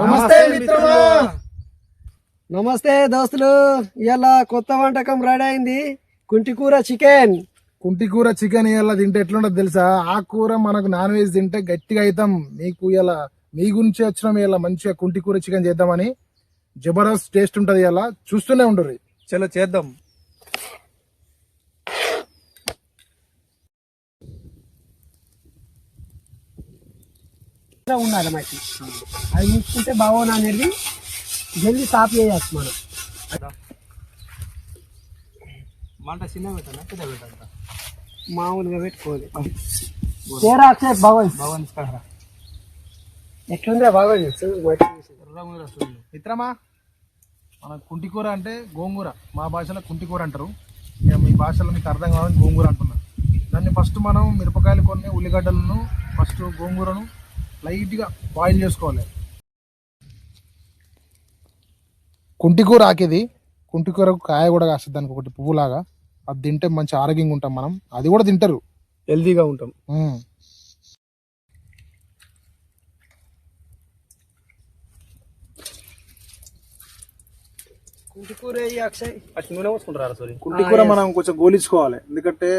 నమస్తే మిత్రమా. నమస్తే దోస్తులు. ఇవాళ కొత్త వంటకం రెడీ అయింది. కుంటి కూర చికెన్. కుంటి కూర చికెన్ ఇలా తింటే ఎట్లుంటది తెలుసా? ఆ కూర మనకు నాన్ వెజ్ తింటే గట్టిగా అవుతాం. మీకు ఇలా మీ గురించి వచ్చినాం ఇలా మంచిగా కుంటి కూర చికెన్ చేద్దామని. జబర్దస్త్ టేస్ట్ ఉంటది ఇలా చూస్తూనే ఉండరు చలో చేద్దాం. ఉండాలి మనకి. అది చూసుకుంటే బాగోనా అనేది జల్దీ సాఫ్ చేయొచ్చు మనం. మంట చిన్న పెట్టాలా? పెద్ద పెట్టాలా మామూలుగా పెట్టుకోవాలి. తేరా బాగోదు బాగుంది కదరా ఎట్లుందే వస్తుంది. మిత్రమా? మన కుంటి కూర అంటే గోంగూర. మా భాషలో కుంటి కూర అంటారు. ఇక మీ భాషలో మీకు అర్థం కావాలని గోంగూర అంటున్నారు దాన్ని ఫస్ట్ మనం మిరపకాయలు కొన్ని ఉల్లిగడ్డలను ఫస్ట్ గోంగూరను లైట్గా బాయిల్ చేసుకోవాలి. కుంటి కూర ఆకేది? కుంటి కూరకు కాయ కూడా కాస్తుంది దానికి ఒకటి పువ్వులాగా. అది తింటే మంచి ఆరోగ్యంగా ఉంటాం మనం. అది కూడా తింటారు. హెల్తీగా ఉంటాం. ఉమ్. కుంటి కూర వేయి అక్షయ్ నూనె పోసుకుంటారా సారీ? మనం కొంచెం గోలించుకోవాలి. ఎందుకంటే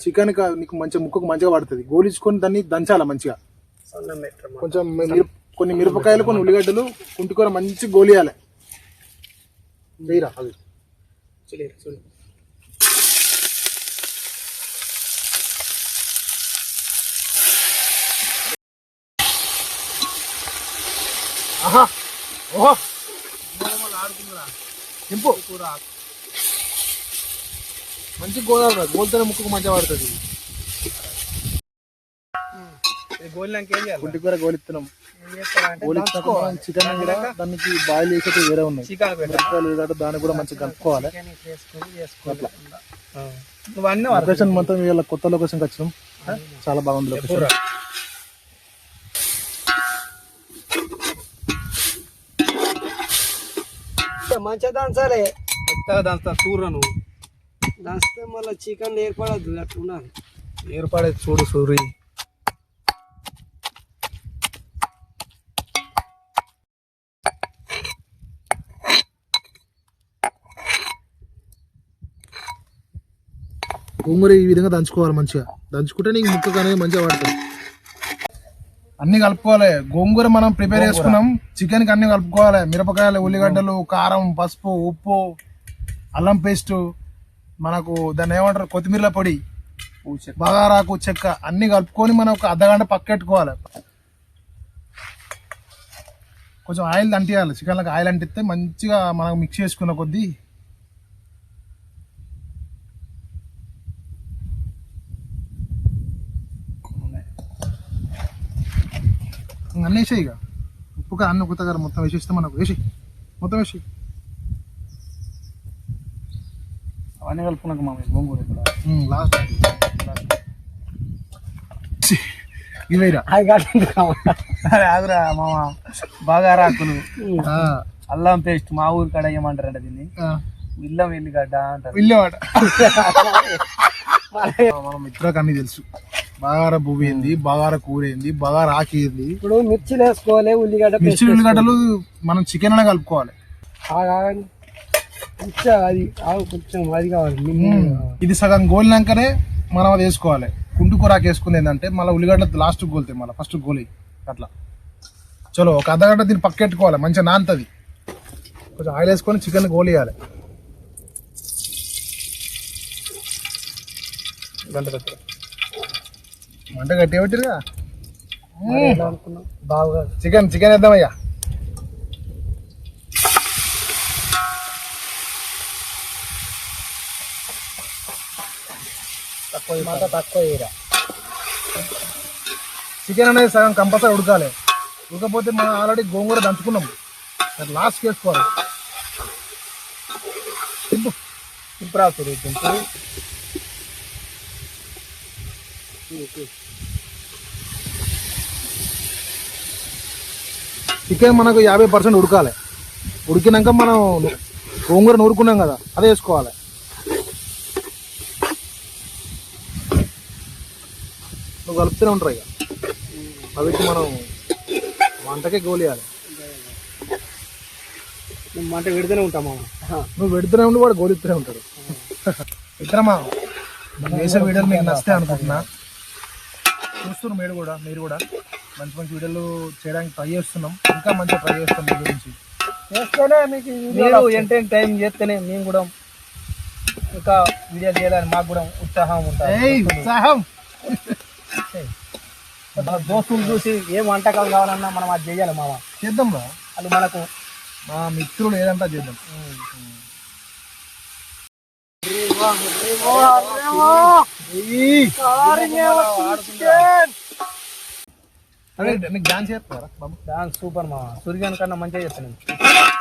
చికెన్ నీకు మంచిగా ముక్కకు మంచిగా పడుతుంది. గోలించుకొని దాన్ని దంచాలి మంచిగా. కొంచెం కొన్ని మిరపకాయలు కొన్ని ఉల్లిగడ్డలు కుంటి కూర మంచి గోలియాలి. వేయరా అది చూడు, చూడు. ఆహా ఓహో. కూర మంచి గోదావరి గోల్తోనే ముక్కకు మంచిగా పడుతుంది. కూర గోలిస్తున్నాం. చికెన్ కూడా దానికి బాయిల్ చేసేది వేరే ఉన్నాయి. మిరపకాయలు దాన్ని కూడా మంచిగా కలుపుకోవాలి. లొకేషన్ మొత్తం ఇవాళ కొత్త లొకేషన్కి వచ్చినాం. చాలా బాగుంది లొకేషన్ మంచిగా దంచాలి మెత్తగా దంచుతా చూడరా నువ్వు. దంచితే మళ్ళీ చికెన్ ఏర్పడద్దు అట్లా ఉండాలి. ఏర్పడేది చూడు సూరి. గోంగూర ఈ విధంగా దంచుకోవాలి మంచిగా. దంచుకుంటే నీకు ముక్కకు అనేది మంచిగా పడుతుంది అన్ని కలుపుకోవాలి. గోంగూర మనం ప్రిపేర్ చేసుకున్నాం. చికెన్కి అన్ని కలుపుకోవాలి. మిరపకాయలు ఉల్లిగడ్డలు కారం పసుపు ఉప్పు అల్లం పేస్ట్ మనకు దాన్ని ఏమంటారు? కొత్తిమీర పొడి బగారాకు చెక్క అన్ని కలుపుకొని మనం ఒక అర్ధగంట పక్కెట్టుకోవాలి కొంచెం ఆయిల్ అంటియాలి చికెన్లకు ఆయిల్ అంటిస్తే మంచిగా మనం మిక్స్ చేసుకున్న కొద్దీ ఇంక అన్నీ వేసేయి ఇక. ఉప్పు కారం అన్ని కారం మొత్తం వేసేస్తే మనకు. వేసి. మొత్తం వేసి. అవన్నీ కలుపుకున్నాక మా గోంగూర ఇక్కడ లాస్ట్. ఇవేరా ఆగురా మామ. బాగా రాకులు. అల్లం పేస్ట్ మా ఊరి కాడ ఏమంటారంట దీన్ని? ఇల్లం ఎల్లిగడ్డ అంటారు. వెళ్ళేవాడ మన మిత్రకు అన్ని తెలుసు. బగార పువ్వు ఏంది బగార కూర ఏంది బగార ఆకి ఏంది ఇప్పుడు మిర్చిలు వేసుకోవాలి ఉల్లిగడ్డ మిర్చి ఉల్లిగడ్డలు మనం చికెన్ అనే కలుపుకోవాలి. కొంచెం అది కొంచెం అది కావాలి. ఇది సగం గోలినాకనే మనం అది వేసుకోవాలి. కుంటు కూరాకు వేసుకుంది ఏంటంటే మళ్ళీ ఉల్లిగడ్డ లాస్ట్ గోలుతాయి మళ్ళీ ఫస్ట్ గోలి అట్లా. చలో ఒక అర్ధగంట దీన్ని పక్కెట్టుకోవాలి మంచిగా నానుతుంది కొంచెం ఆయిల్ వేసుకొని చికెన్ గోలియాలి. గంట దగ్గర మంట గట్టి పెట్టిరుగా బాగా చికెన్ చికెన్ వేద్దామయ్యా. తక్కువ తక్కువ చికెన్ అనేది సగం కంపల్సరీ ఉడకాలి. ఉడకపోతే మనం ఆల్రెడీ గోంగూర దంచుకున్నాం. లాస్ట్ వేసుకోవాలి ఇప్పుడు రాసురు తింటూ చికెన్ మనకు యాభై పర్సెంట్ ఉడకాలి. ఉడికినాక మనం గోంగూర నూరుకున్నాం కదా అదే వేసుకోవాలి. నువ్వు కలుపుతూనే ఉంటారు ఇక. అవిటి మనం వంటకే గోలియాలి. మంట పెడితేనే ఉంటాం మామ. నువ్వు పెడుతూనే ఉండి వాడు గోడిస్తూనే ఉంటాడు. మనం చేసే వీడియోలు మీకు నచ్చితే అనుకుంటున్నా. చూస్తున్నారు మీరు కూడా మీరు కూడా. మంచి మంచి వీడియోలు చేయడానికి ట్రై చేస్తున్నాం ఇంకా మంచిగా ట్రై చేస్తాం మీ గురించి చేస్తేనే మీకు మీరు ఎంటైన్ టైం చేస్తేనే మేము కూడా ఇంకా వీడియో చేయాలని మాకు కూడా ఉత్సాహం ఉంటుంది ఉత్సాహం దోస్తులు చూసి ఏం వంటకాలు కావాలన్నా మనం అది చేయాలి మామ చేద్దాం అది మనకు మా మిత్రులు ఏదంతా చేద్దాం అరే నీకు డాన్స్ చేస్తారా బాబు. డాన్స్ సూపర్ మామ. సూర్యాన్ కన్నా మంచిగా చెప్తాను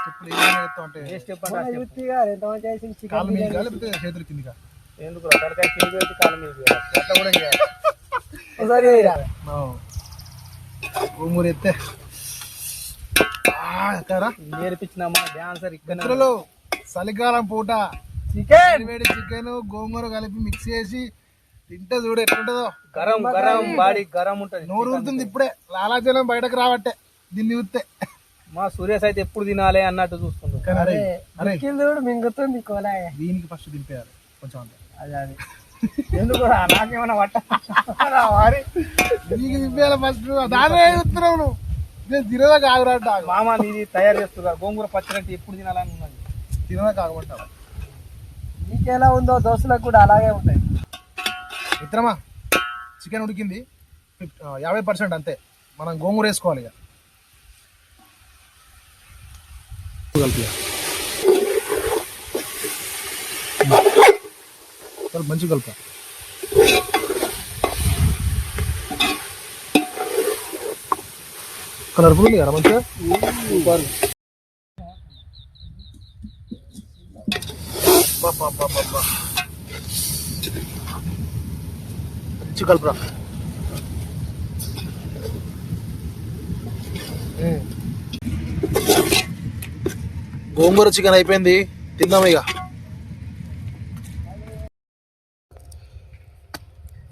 ఇప్పుడు ఏమైనా చేస్తావు అంటే ఏ స్టెప్ అంటే ఆ step. యుక్తి గారు ఎంతమంది చేసింది చికెన్ కాలు మీద లేకపోతే చేతులు కిందిగా ఎందుకు రా, తలకాయ కింద పెట్టి కాలు మీద చేయాలి. అట్లా కూడా చేయాలి ఒకసారి చేయరా? ఊమూరు ఎత్తే. ఎక్కరా నేర్పించిన మన డాన్సర్ ఇక్కడ. చలికాలం పూట చికెన్ వేడి చికెన్ గోంగూర కలిపి మిక్స్ చేసి తింటే చూడు ఎట్లుంటుందో. గరం గరం బాడీ గరం ఉంటది. నోరు ఊరుతుంది ఇప్పుడే. లాలాజలం బయటకు రావట్టే. దీన్ని ఊస్తే మా సూర్యస్ అయితే ఎప్పుడు తినాలి అన్నట్టు కింద కూడా మింగుతుంది కోలాయ. దీనికి ఫస్ట్ దింపేయాలి. కొంచెం అంతే. అది అది. ఎందుకు నాకేమైనా పట్ట వారి దీనికి దింపేయాలి ఫస్ట్. దానే చూస్తున్నావు నువ్వు. నేను తినదా కాగురంట మామ నీది తయారు చేస్తున్నా గోంగూర పచ్చడి అంటే ఎప్పుడు తినాలని ఉన్నది? తినదా కాగమంటావు మీకెలా ఉందో దోస్తులకు కూడా అలాగే ఉంటాయి. మిత్రమా చికెన్ ఉడికింది. యాభై పర్సెంట్ అంతే. మనం గోంగూర వేసుకోవాలి ఇక. కలిపి మంచిగా కలుపు. కలర్ఫుల్ ఉంది కదా మంచిగా? బా, బా, చికల్పురా గోంగూర చికెన్ అయిపోయింది. తిందాం ఇక.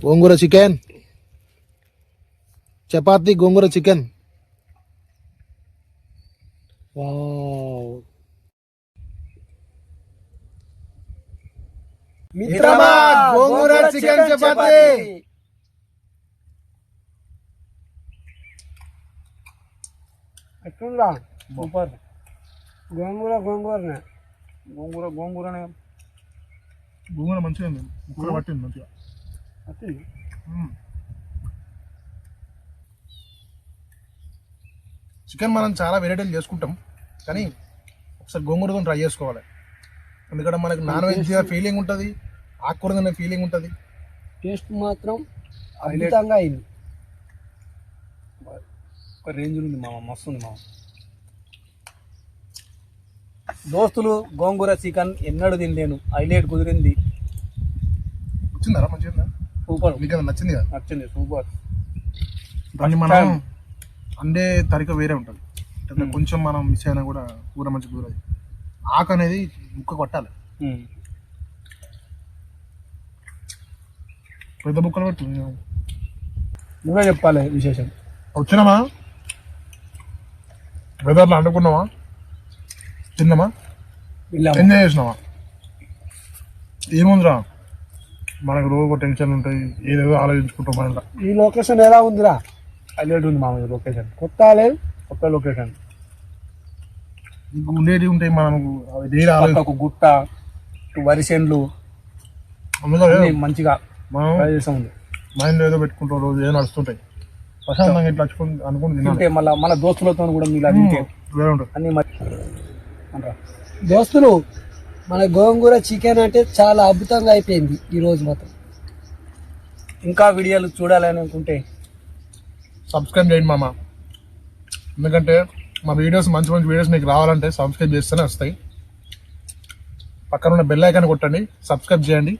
గోంగూర చికెన్. చపాతి గోంగూర చికెన్. మిత్రమా, గోంగూర చికెన్ చపాతి. ఎట్లుందా సూపర్. గోంగూర గోంగూరనే. గోంగూర గోంగూరనే. గోంగూర మంచిగా ఉంది. ముక్కలు పట్టింది మంచిగా. చికెన్ మనం చాలా వెరైటీలు చేసుకుంటాం. కానీ ఒకసారి గోంగూరతో ట్రై చేసుకోవాలి. ఎందుకంటే మనకి నాన్ వెజ్ ఫీలింగ్ ఉంటుంది ఆకుకూర ఫీలింగ్ ఉంటుంది. టేస్ట్ మాత్రం అద్భుతంగా అయింది. ఒక రేంజ్ ఉంది మామ మస్తు ఉంది మామ. దోస్తులు గోంగూర చికెన్ ఎన్నడూ తినలేను. హైలైట్ కుదిరింది. వచ్చిందా మంచిగా? సూపర్. మీకు నచ్చింది కదా? నచ్చింది సూపర్. దాన్ని మనం అండే తరిక వేరే ఉంటుంది. అంటే కొంచెం మనం మిస్ అయినా కూడా కూర మంచి కూర. ఆకు అనేది ముక్క కొట్టాలి. పెద్ద ముక్కలు పెట్టు. నువ్వే చెప్పాలి విశేషం. వచ్చినామా? వెదర్లో అండుకున్నావా? తిన్నామా? ఎంజాయ్ చేసినావా? ఏముందిరా? మనకు రోజు టెన్షన్ ఉంటాయి ఏదేదో ఆలోచించుకుంటాం మన ఈ లొకేషన్ ఎలా ఉందిరా? హైలైట్ ఉంది మామ లొకేషన్. కొత్త లేదు కొత్త లొకేషన్. ఉండేవి ఉంటాయి మనకు పక్కకు గుట్ట వరి అన్ని మంచిగా మనం మైండ్ ఏదో పెట్టుకుంటాం రోజు ఏదో నడుస్తుంటాయి. ప్రశాంతంగా ఇట్లా వచ్చుకొని అనుకుని తింటే మళ్ళీ మన దోస్తులతో కూడా మీరు తింటే వేరే ఉంటుంది. అన్ని దోస్తులు మన గోంగూర చికెన్ అంటే చాలా అద్భుతంగా అయిపోయింది ఈ రోజు మాత్రం. ఇంకా వీడియోలు చూడాలని అనుకుంటే సబ్స్క్రైబ్ చేయండి మామ. ఎందుకంటే మా వీడియోస్ మంచి మంచి వీడియోస్ మీకు రావాలంటే సబ్స్క్రైబ్ చేస్తేనే వస్తాయి. పక్కన ఉన్న బెల్ ఐకాన్ కొట్టండి సబ్స్క్రైబ్ చేయండి.